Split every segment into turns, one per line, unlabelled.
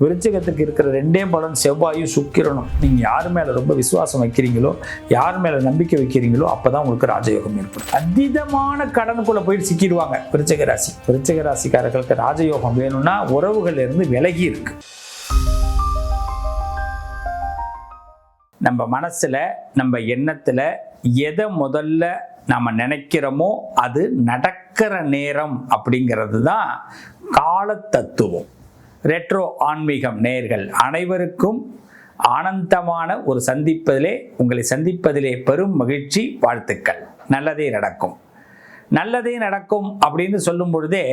விருச்சகத்துக்கு இருக்கிற ரெண்டே பலன் செவ்வாயும் சுக்கிரனும். நீங்கள் யார் மேலே ரொம்ப விசுவாசம் வைக்கிறீங்களோ யார் மேலே நம்பிக்கை வைக்கிறீங்களோ அப்போ தான் உங்களுக்கு ராஜயோகம் ஏற்படும். அதீதமான கடனுக்குள்ளே போயிட்டு சிக்கிடுவாங்க விருச்சக ராசி. விருச்சக ராசிக்காரர்களுக்கு ராஜயோகம் வேணும்னா உறவுகள்ல இருந்து விலகி இருக்கு. நம்ம மனசில் நம்ம எண்ணத்தில் எதை முதல்ல நம்ம நினைக்கிறோமோ அது நடக்கிற நேரம் அப்படிங்கிறது தான் கால தத்துவம். ரெட்ரோ ஆன்மீகம் நேர்கள் அனைவருக்கும் ஆனந்தமான ஒரு சந்திப்பதிலே உங்களை சந்திப்பதிலே பெரும் மகிழ்ச்சி வாழ்த்துக்கள். நல்லதே நடக்கும். நல்லதே நடக்கும் அப்படின்னு சொல்லும் பொழுதே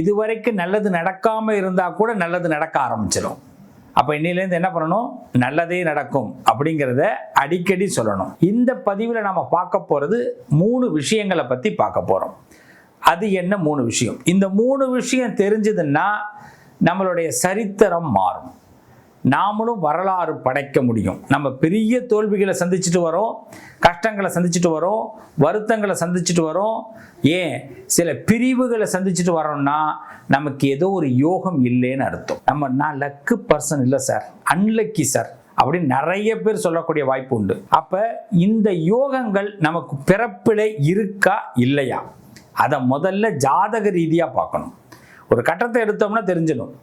இதுவரைக்கும் நல்லது நடக்காமல் இருந்தால் கூட நல்லது நடக்க ஆரம்பிச்சிடும் அப்போ இன்னிலேருந்து என்ன பண்ணணும்? நல்லதே நடக்கும் அப்படிங்கிறத அடிக்கடி சொல்லணும். இந்த பதிவில் நம்ம பார்க்க போகிறது மூணு விஷயங்களை பற்றி பார்க்க போகிறோம் அது என்ன மூணு விஷயம்? இந்த மூணு விஷயம் தெரிஞ்சதுன்னா நம்மளுடைய சரித்திரம் மாறும். நாமளும் வரலாறு படைக்க முடியும். நம்ம பெரிய தோல்விகளை சந்திச்சுட்டு வரோம் கஷ்டங்களை சந்திச்சுட்டு வரோம் வருத்தங்களை சந்திச்சுட்டு வரோம். ஏன்? சில பிரிவுகளை சந்திச்சுட்டு வரோம்னா நமக்கு ஏதோ ஒரு யோகம் இல்லைன்னு அர்த்தம். நம்ம நான் லக்கு பர்சன் இல்லை சார் அன்லக்கி சார் அப்படின்னு நிறைய பேர் சொல்லக்கூடிய வாய்ப்பு உண்டு. அப்போ இந்த யோகங்கள் நமக்கு பிறப்பிலே இருக்கா இல்லையா? அதை முதல்ல ஜாதக ரீதியாக பார்க்கணும். ஒரு கட்டத்தை எடுத்தோம்னா தெரிஞ்சிடும்.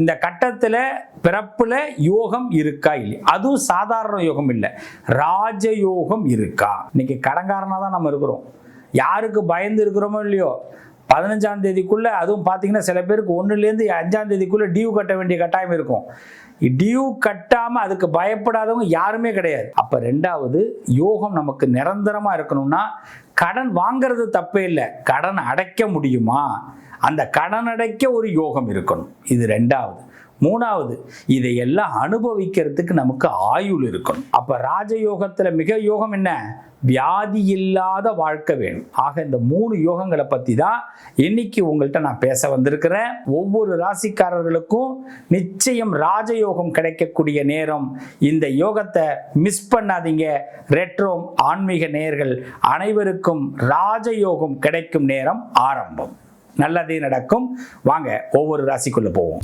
இந்த கட்டத்தில் பிறப்பில் யோகம் இருக்கா இல்லை அதுவும் சாதாரண யோகம் இல்லை. ராஜயோகம் இருக்கா? இன்னைக்கு கடங்காரனாக தான் நம்ம இருக்கிறோம். யாருக்கு பயந்து இருக்கிறோமோ இல்லையோ? பதினஞ்சாம் தேதிக்குள்ளே அதுவும் பார்த்தீங்கன்னா சில பேருக்கு ஒன்றுலேருந்து அஞ்சாம் தேதிக்குள்ளே டியூ கட்ட வேண்டிய கட்டாயம் இருக்கும். டியூ கட்டாமல் அதுக்கு பயப்படாதவங்க யாருமே கிடையாது. அப்போ ரெண்டாவது யோகம் நமக்கு நிரந்தரமாக இருக்கணும்னா கடன் வாங்கிறது தப்பே இல்லை. கடன் அடைக்க முடியுமா? அந்த கடனடைக்க ஒரு யோகம் இருக்கணும். இது ரெண்டாவது. மூணாவது இதையெல்லாம் அனுபவிக்கிறதுக்கு நமக்கு ஆயுள் இருக்கணும். அப்போ ராஜயோகத்தில் மிக யோகம் என்ன? வியாதி இல்லாத வாழ்க்கை வேணும். ஆக இந்த மூணு யோகங்களை பற்றி தான் இன்னைக்கு உங்கள்கிட்ட நான் பேச வந்திருக்கிறேன். ஒவ்வொரு ராசிக்காரர்களுக்கும் நிச்சயம் ராஜயோகம் கிடைக்கக்கூடிய நேரம். இந்த யோகத்தை மிஸ் பண்ணாதீங்க. ரெட்ரோம் ஆன்மீக நேர்கள் அனைவருக்கும் ராஜயோகம் கிடைக்கும் நேரம் ஆரம்பம். நல்லதே நடக்கும். வாங்க ஒவ்வொரு ராசிக்குள்ள போவோம்.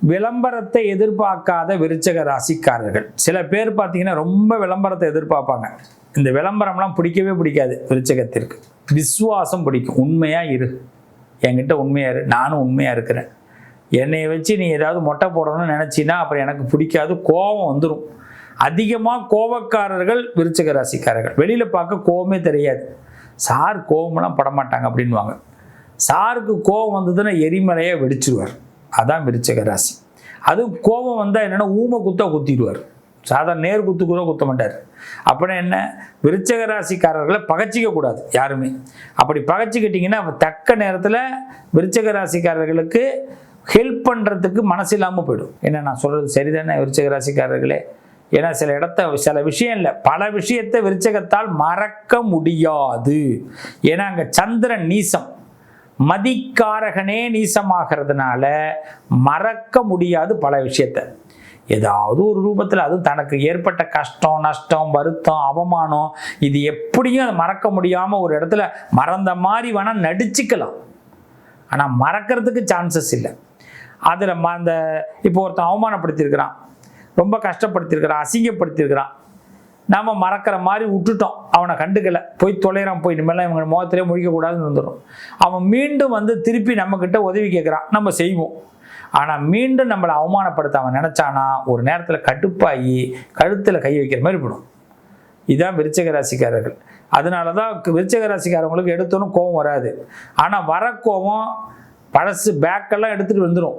விளம்பரத்தை எதிர்பார்க்காத விருச்சக ராசிக்காரர்கள். சில பேர் பார்த்தீங்கன்னா ரொம்ப விளம்பரத்தை எதிர்பார்ப்பாங்க. இந்த விளம்பரம்லாம் பிடிக்கவே பிடிக்காது விருச்சகத்திற்கு. விசுவாசம் பிடிக்கும். உண்மையாக இரு. என்கிட்ட உண்மையாக இரு. நானும் உண்மையாக இருக்கிறேன். என்னை வச்சு நீ ஏதாவது மொட்டை போடணும்னு நினச்சின்னா அப்புறம் எனக்கு பிடிக்காது. கோபம் வந்துடும் அதிகமாக கோபக்காரர்கள் விருச்சக ராசிக்காரர்கள். வெளியில் பார்க்க கோபமே தெரியாது. சார் கோபமெல்லாம் படமாட்டாங்க அப்படின்வாங்க சாருக்கு கோபம் வந்ததுன்னா எரிமலையை வெடிச்சிருவார். அதான் விருச்சக ராசி. அதுவும் கோபம் வந்தால் என்னென்னா ஊமை குத்தா குத்திடுவார். சாதாரண நேர் குத்து கூட குத்த மாட்டார். அப்படின்னா என்ன? விருச்சக ராசிக்காரர்களை பகச்சிக்க கூடாது யாருமே. அப்படி பகச்சிக்கிட்டிங்கன்னா தக்க நேரத்தில் விருச்சக ராசிக்காரர்களுக்கு ஹெல்ப் பண்ணுறதுக்கு மனசு இல்லாமல் போயிடும். என்ன நான் சொல்கிறது சரிதானே? விருச்சக ராசிக்காரர்களே. ஏன்னா சில இடத்த சில விஷயம் இல்லை. பல விஷயத்தை விருச்சகத்தால் மறக்க முடியாது. ஏன்னா அங்கே சந்திரன் நீசம். மதிக்காரகனே நீசமாகிறதுனால மறக்க முடியாது பல விஷயத்தை. ஏதாவது ஒரு ரூபத்தில் அது தனக்கு ஏற்பட்ட கஷ்டம் நஷ்டம் வருத்தம் அவமானம் இது எப்படியும் அதை மறக்க முடியாமல் ஒரு இடத்துல மறந்த மாதிரி வேணால் நடிச்சுக்கலாம். ஆனால் மறக்கிறதுக்கு சான்சஸ் இல்லை. அதில் அந்த இப்போ ஒருத்தன் அவமானப்படுத்தியிருக்கிறான். ரொம்ப கஷ்டப்படுத்தியிருக்கிறான் அசிங்கப்படுத்தியிருக்கிறான். நாம் மறக்கிற மாதிரி விட்டுட்டோம். அவனை கண்டுக்கல. போய் தொலைகிறான் போய் இனிமேல் இவங்க முகத்திலே முழிக்கக்கூடாதுன்னு வந்துடும் அவன் மீண்டும் வந்து திருப்பி நம்மக்கிட்ட உதவி கேட்குறான். நம்ம செய்வோம். ஆனால் மீண்டும் நம்மளை அவமானப்படுத்த அவன் நினச்சானா ஒரு நேரத்தில் கட்டுப்பாகி கழுத்தில் கை வைக்கிற மாதிரி போடும் இதுதான் விருச்சக ராசிக்காரர்கள். அதனால தான் விருச்சக ராசிக்காரவங்களுக்கு எடுத்தோன்னு கோபம் வராது. ஆனால் வர கோபம் பழசு பேக்கெல்லாம் எடுத்துகிட்டு வந்துடும்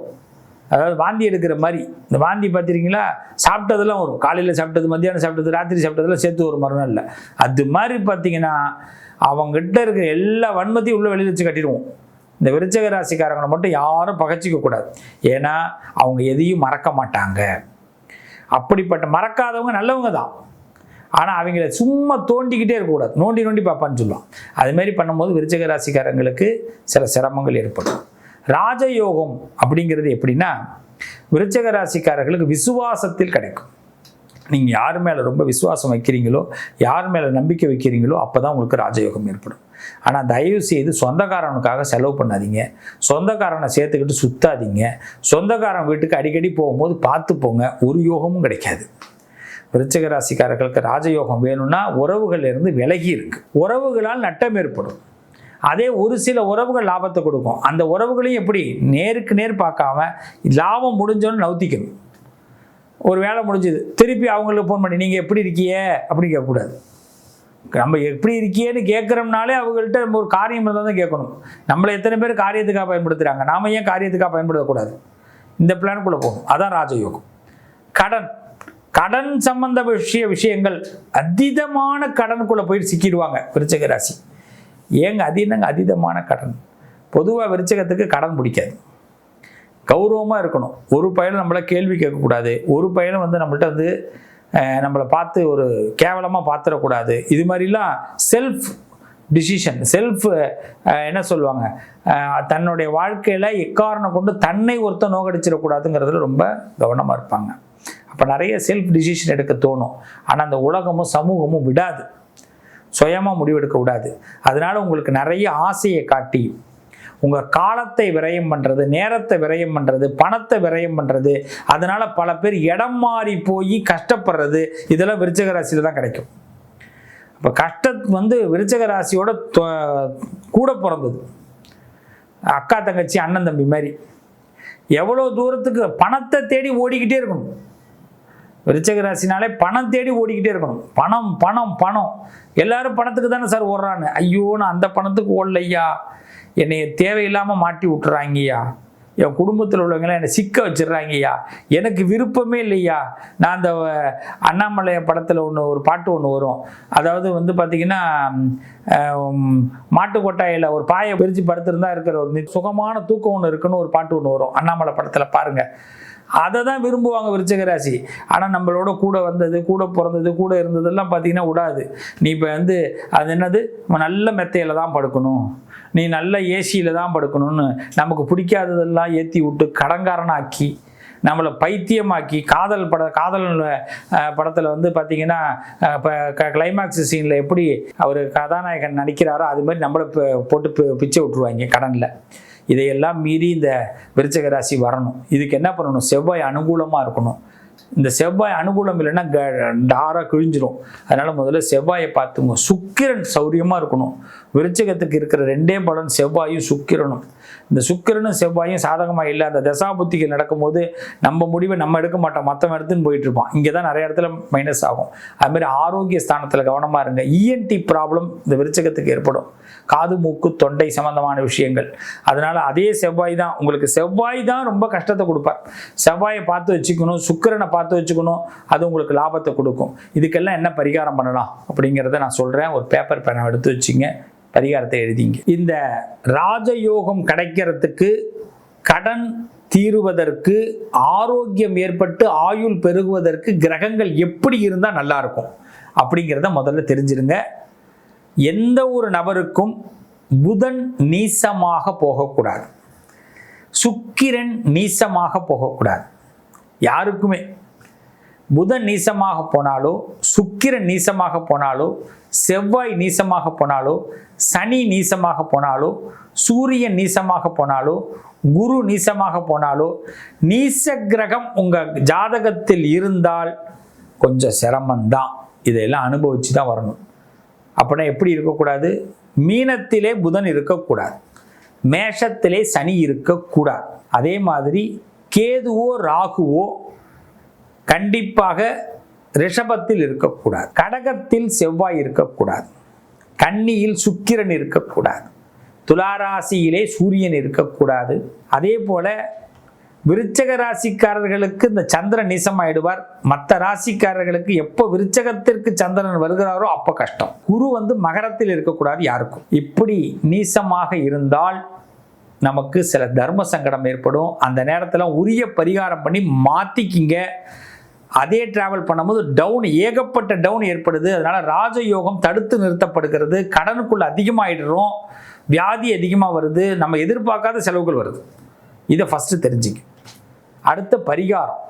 அதாவது வாந்தி எடுக்கிற மாதிரி. இந்த வாந்தி பார்த்துருக்கீங்களா சாப்பிட்டதெல்லாம் வரும். காலையில் சாப்பிட்டது மத்தியானம் சாப்பிட்டது ராத்திரி சாப்பிட்டதெல்லாம் சேர்த்து ஒரு மறுநாளில் அது மாதிரி பார்த்தீங்கன்னா அவங்ககிட்ட இருக்கிற எல்லா வன்மத்தையும் உள்ள வெளியில் வச்சு கட்டிடுவோம். இந்த விருச்சக ராசிக்காரங்களை மட்டும் யாரும் பகச்சிக்க கூடாது. ஏன்னா அவங்க எதையும் மறக்க மாட்டாங்க. அப்படிப்பட்ட மறக்காதவங்க நல்லவங்க தான். ஆனால் அவங்கள சும்மா தோண்டிக்கிட்டே இருக்கக்கூடாது நோண்டி நோண்டி பார்ப்பான்னு சொல்லுவான். அதுமாரி பண்ணும்போது விருச்சக ராசிக்காரங்களுக்கு சில சிரமங்கள் ஏற்படும். ராஜயோகம் அப்படிங்கிறது எப்படின்னா விருச்சக ராசிக்காரர்களுக்கு விசுவாசத்தில் கிடைக்கும். நீங்கள் யார் மேலே ரொம்ப விசுவாசம் வைக்கிறீங்களோ யார் மேலே நம்பிக்கை வைக்கிறீங்களோ அப்போ தான் உங்களுக்கு ராஜயோகம் ஏற்படும். ஆனால் தயவு செய்து சொந்தக்காரனுக்காக செலவு பண்ணாதீங்க. சொந்தக்காரனை சேர்த்துக்கிட்டு சுத்தாதீங்க. சொந்தக்காரன் வீட்டுக்கு அடிக்கடி போகும்போது பார்த்து போங்க ஒரு யோகமும் கிடைக்காது. விருச்சக ராசிக்காரர்களுக்கு ராஜயோகம் வேணும்னா உறவுகளிலிருந்து விலகி இருக்கு. உறவுகளால் நட்டம் ஏற்படும். அதே ஒரு சில உறவுகள் லாபத்தை கொடுக்கும். அந்த உறவுகளையும் எப்படி? நேருக்கு நேர் பார்க்காம லாபம் முடிஞ்சோன்னு நவுத்திக்கணும். ஒரு வேலை முடிஞ்சுது. திருப்பி அவங்களுக்கு ஃபோன் பண்ணி நீங்கள் எப்படி இருக்கியே? அப்படின்னு கேட்கக்கூடாது. நம்ம எப்படி இருக்கியேன்னு கேட்குறோம்னாலே அவங்கள்ட்ட நம்ம ஒரு காரியம் இருந்தால் தான் கேட்கணும். நம்மளை எத்தனை பேர் காரியத்துக்காக பயன்படுத்துகிறாங்க நாம ஏன் காரியத்துக்காக பயன்படுத்தக்கூடாது? இந்த பிளானுக்குள்ளே போகணும். அதான் ராஜயோகம். கடன். கடன் சம்பந்த விஷய விஷயங்கள் அதீதமான கடனுக்குள்ளே போயிட்டு சிக்கிடுவாங்க விருச்சக ராசி. ஏங்க அது என்னங்க அதீதமான கடன்? பொதுவாக விருச்சகத்துக்கு கடன் பிடிக்காது. கௌரவமாக இருக்கணும். ஒரு பையனும் நம்மளை கேள்வி கேட்கக்கூடாது. ஒரு பையனும் வந்து நம்மள்ட்ட வந்து நம்மளை பார்த்து ஒரு கேவலமாக பார்த்துடக்கூடாது இது மாதிரிலாம் செல்ஃப் டிசிஷன் செல்ஃப் என்ன சொல்லுவாங்க? தன்னுடைய வாழ்க்கையில் எக்காரணம் கொண்டு தன்னை ஒருத்தன் நோகடிச்சிடக்கூடாதுங்கிறதுல ரொம்ப கவனமாக இருப்பாங்க. அப்போ நிறைய செல்ஃப் டிசிஷன் எடுக்க தோணும். ஆனால் அந்த உலகமும் சமூகமும் விடாது. சுயமாக முடிவெடுக்க கூடாது. அதனால் உங்களுக்கு நிறைய ஆசையை காட்டி உங்கள் காலத்தை விரயம் பண்ணுறது நேரத்தை விரயம் பண்ணுறது பணத்தை விரயம் பண்ணுறது அதனால் பல பேர் இடம் மாறி போய் கஷ்டப்படுறது இதெல்லாம் விருச்சக ராசியில் தான் கிடைக்கும். இப்போ கஷ்டம் வந்து விருச்சக ராசியோட தொ- கூட பிறந்தது. அக்கா தங்கச்சி அண்ணன் தம்பி மாதிரி. எவ்வளோ தூரத்துக்கு பணத்தை தேடி ஓடிக்கிட்டே இருக்கணும். விருச்சக ராசினாலே பணம் தேடி ஓடிக்கிட்டே இருக்கணும். பணம் பணம் பணம். எல்லாரும் பணத்துக்கு தானே சார் ஓடுறான்னு. ஐயோ நான் அந்த பணத்துக்கு ஓடலையா? என்னை தேவையில்லாமல் மாட்டி விட்டுறாங்கய்யா. என் குடும்பத்தில் உள்ளவங்களாம் என்னை சிக்க வச்சிடுறாங்கய்யா. எனக்கு விருப்பமே இல்லையா நான் அந்த அண்ணாமலை படத்தில் ஒன்று ஒரு பாட்டு ஒன்று வரும். அதாவது வந்து பார்த்திங்கன்னா மாட்டு கொட்டாயில் ஒரு பாயை பிரித்து படுத்திருந்தா இருக்கிற ஒரு சுகமான தூக்கம் ஒன்று இருக்குன்னு ஒரு பாட்டு ஒன்று வரும். அண்ணாமலை படத்தில் பாருங்கள் அதை தான் விரும்புவாங்க விருச்சக ராசி. ஆனால் நம்மளோட கூட வந்தது கூட பிறந்தது கூட இருந்ததெல்லாம் பார்த்தீங்கன்னா விடாது. நீ இப்போ வந்து அது என்னது? நல்ல மெத்தையில் தான் படுக்கணும். நீ நல்ல ஏசியில் தான் படுக்கணும்னு நமக்கு பிடிக்காததெல்லாம் ஏற்றி விட்டு கடங்காரனாக்கி நம்மளை பைத்தியமாக்கி காதல் பட காதல் படத்தில் வந்து பார்த்தீங்கன்னா இப்போ கிளைமேக்ஸ் சீனில் எப்படி அவர் கதாநாயகன் நடிக்கிறாரோ அது மாதிரி நம்மளை போட்டு பி- பிச்சை விட்ருவாங்க கடனில். இதையெல்லாம் மீறி இந்த விருச்சக ராசி வரணும். இதுக்கு என்ன பண்ணணும்? செவ்வாய் அனுகூலமாக இருக்கணும். இந்த செவ்வாய் அனுகூலம் இல்லைன்னா க டாராக கிழிஞ்சிரும். அதனால் முதல்ல செவ்வாயை பார்த்துங்க. சுக்கிரன் சௌரியமாக இருக்கணும். விருச்சகத்துக்கு இருக்கிற ரெண்டே பலன் செவ்வாயும் சுக்கிரனும். இந்த சுக்கரனும் செவ்வாயும் சாதகமாக இல்லை. அந்த தசாபுத்திகள் நடக்கும்போது நம்ம முடிவை நம்ம எடுக்க மாட்டோம். மற்றவன் எடுத்துன்னு போயிட்டு இருப்பான். இங்கே தான் நிறைய இடத்துல மைனஸ் ஆகும். அதுமாதிரி ஆரோக்கிய ஸ்தானத்தில் கவனமாக இருங்க. இஎன்டி ப்ராப்ளம் இந்த விருச்சகத்துக்கு ஏற்படும். காது மூக்கு தொண்டை சம்பந்தமான விஷயங்கள். அதனால் அதே செவ்வாய் தான். உங்களுக்கு செவ்வாய் தான் ரொம்ப கஷ்டத்தை கொடுப்பார். செவ்வாயை பார்த்து வச்சுக்கணும். சுக்கரனை பார்த்து வச்சுக்கணும். அது உங்களுக்கு லாபத்தை கொடுக்கும். இதுக்கெல்லாம் என்ன பரிகாரம் பண்ணலாம் அப்படிங்கிறத நான் சொல்கிறேன் ஒரு பேப்பர் பேனை எடுத்து வச்சுங்க. பரிகாரத்தை எழுதிங்க. இந்த ராஜயோகம் கிடைக்கிறதுக்கு கடன் தீருவதற்கு ஆரோக்கியம் ஏற்பட்டு ஆயுள் பெருகுவதற்கு கிரகங்கள் எப்படி இருந்தால் நல்லா இருக்கும்? அப்படிங்கிறத முதல்ல தெரிஞ்சிருங்க. எந்த ஒரு நபருக்கும் புதன் நீசமாக போகக்கூடாது. சுக்கிரன் நீசமாக போகக்கூடாது. யாருக்குமே. புதன் நீசமாக போனாலோ சுக்கிரன் நீசமாக போனாலோ செவ்வாய் நீசமாக போனாலோ சனி நீசமாக போனாலோ சூரியன் நீசமாக போனாலோ குரு நீசமாக போனாலோ நீச கிரகம் உங்கள் ஜாதகத்தில் இருந்தால் கொஞ்சம் சிரமந்தான் இதையெல்லாம் அனுபவிச்சு தான் வரணும். அப்படின்னா எப்படி இருக்கக்கூடாது? மீனத்திலே புதன் இருக்கக்கூடாது. மேஷத்திலே சனி இருக்கக்கூடாது. அதே மாதிரி கேதுவோ ராகுவோ கண்டிப்பாக ரிஷபத்தில் இருக்கக்கூடாது. கடகத்தில் செவ்வாய் இருக்கக்கூடாது. கன்னியில் சுக்கிரன் இருக்கக்கூடாது. துளாராசியிலே சூரியன் இருக்கக்கூடாது. அதே போல விருச்சக ராசிக்காரர்களுக்கு இந்த சந்திரன் நீசமாயிடுவார். மற்ற ராசிக்காரர்களுக்கு எப்போ விருச்சகத்திற்கு சந்திரன் வருகிறாரோ அப்போ கஷ்டம். குரு வந்து மகரத்தில் இருக்கக்கூடாது யாருக்கும். இப்படி நீசமாக இருந்தால் நமக்கு சில தர்ம சங்கடம் ஏற்படும். அந்த நேரத்தில் உரிய பரிகாரம் பண்ணி மாற்றிக்கிங்க அதே டிராவல் பண்ணும்போது டவுன் ஏகப்பட்ட டவுன் ஏற்படுது. அதனால் ராஜயோகம் தடுத்து நிறுத்தப்படுகிறது. கடனுக்குள்ளே அதிகமாகிடுறோம் வியாதி அதிகமாக வருது. நம்ம எதிர்பார்க்காத செலவுகள் வருது. இதை ஃபஸ்ட்டு தெரிஞ்சிக்க. அடுத்த பரிகாரம்.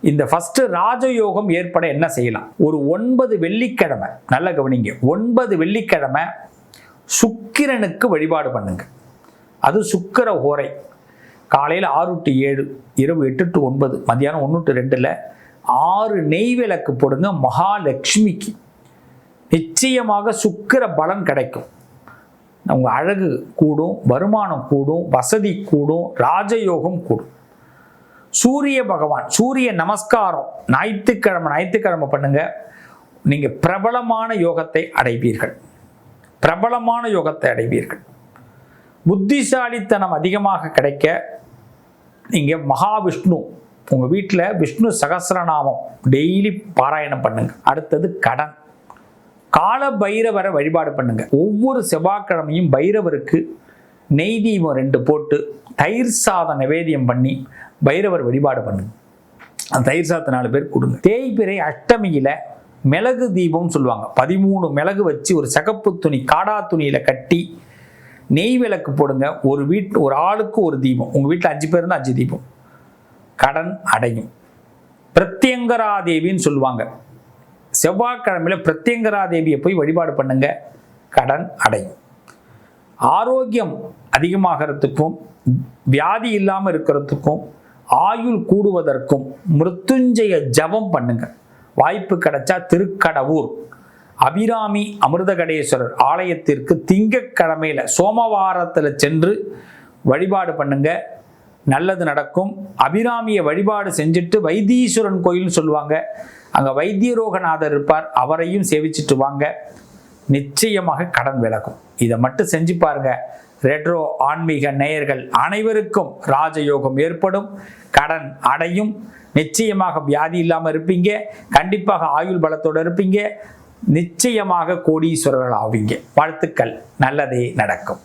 இந்த ஃபஸ்ட்டு ராஜயோகம் ஏற்பட என்ன செய்யலாம்? ஒரு ஒன்பது வெள்ளிக்கிழமை நல்ல கவனிங்க. ஒன்பது வெள்ளிக்கிழமை சுக்கிரனுக்கு வழிபாடு பண்ணுங்க. அது சுக்கிர ஓரை. காலையில் ஆறு டு ஏழு இரவு எட்டு டு ஒன்பது மத்தியானம் ஒன்று டு ரெண்டில் ஆறு நெய் விளக்கு போடுங்க மகாலட்சுமிக்கு. நிச்சயமாக சுக்கிர பலன் கிடைக்கும். உங்கள் அழகு கூடும் வருமானம் கூடும் வசதி கூடும் ராஜயோகம் கூடும். சூரிய பகவான் சூரிய நமஸ்காரம் ஞாயிற்றுக்கிழமை ஞாயிற்றுக்கிழமை பண்ணுங்க. நீங்கள் பிரபலமான யோகத்தை அடைவீர்கள். பிரபலமான யோகத்தை அடைவீர்கள். புத்திசாலித்தனம் அதிகமாக கிடைக்க நீங்கள் மகாவிஷ்ணு உங்கள் வீட்டில் விஷ்ணு சகசிரநாமம் டெய்லி பாராயணம் பண்ணுங்கள் அடுத்தது கடன். கால பைரவரை வழிபாடு பண்ணுங்கள் ஒவ்வொரு செவ்வாய்க்கிழமையும் பைரவருக்கு நெய் தீபம் ரெண்டு போட்டு தயிர் சாதம் நிவேதியம் பண்ணி பைரவர் வழிபாடு பண்ணுங்க. அந்த தயிர் சாதத்தை நாலு பேர் கொடுங்க. தேய்பிறை அஷ்டமியில் மிளகு தீபம்னு சொல்லுவாங்க. பதிமூணு மிளகு வச்சு ஒரு சகப்பு துணி காடா துணியில் கட்டி நெய் விளக்கு போடுங்க. ஒரு வீட்டு ஒரு ஆளுக்கு ஒரு தீபம். உங்கள் வீட்டில் அஞ்சு பேர் இருந்தால் அஞ்சு தீபம். கடன் அடையும். பிரத்யங்கரா தேவின்னு சொல்லுவாங்க. செவ்வாய்க்கிழமையில் பிரத்யங்கரா தேவியை போய் வழிபாடு பண்ணுங்க. கடன் அடையும். ஆரோக்கியம் அதிகமாகிறதுக்கும் வியாதி இல்லாமல் இருக்கிறதுக்கும் ஆயுள் கூடுவதற்கும் மிருத்துஞ்சய ஜபம் பண்ணுங்க. வாய்ப்பு கிடைச்சா திருக்கடவூர். அபிராமி அமிர்தகடேஸ்வரர் ஆலயத்திற்கு திங்கக்கிழமையில் சோமவாரத்தில் சென்று வழிபாடு பண்ணுங்க. நல்லது நடக்கும். அபிராமியை வழிபாடு செஞ்சுட்டு வைத்தீஸ்வரன் கோயில்னு சொல்லுவாங்க. அங்கே வைத்தியரோகநாதர் இருப்பார். அவரையும் சேவிச்சிட்டு வாங்க. நிச்சயமாக கடன் விலகும். இதை மட்டும் செஞ்சு பாருங்க. ரெட்ரோ ஆன்மீக நேயர்கள் அனைவருக்கும் ராஜயோகம் ஏற்படும். கடன் அடையும். நிச்சயமாக வியாதி இல்லாமல் இருப்பீங்க. கண்டிப்பாக ஆயுள் பலத்தோடு இருப்பீங்க. நிச்சயமாக கோடீஸ்வரர்கள் ஆவீங்க வாழ்த்துக்கள். நல்லதே நடக்கும்.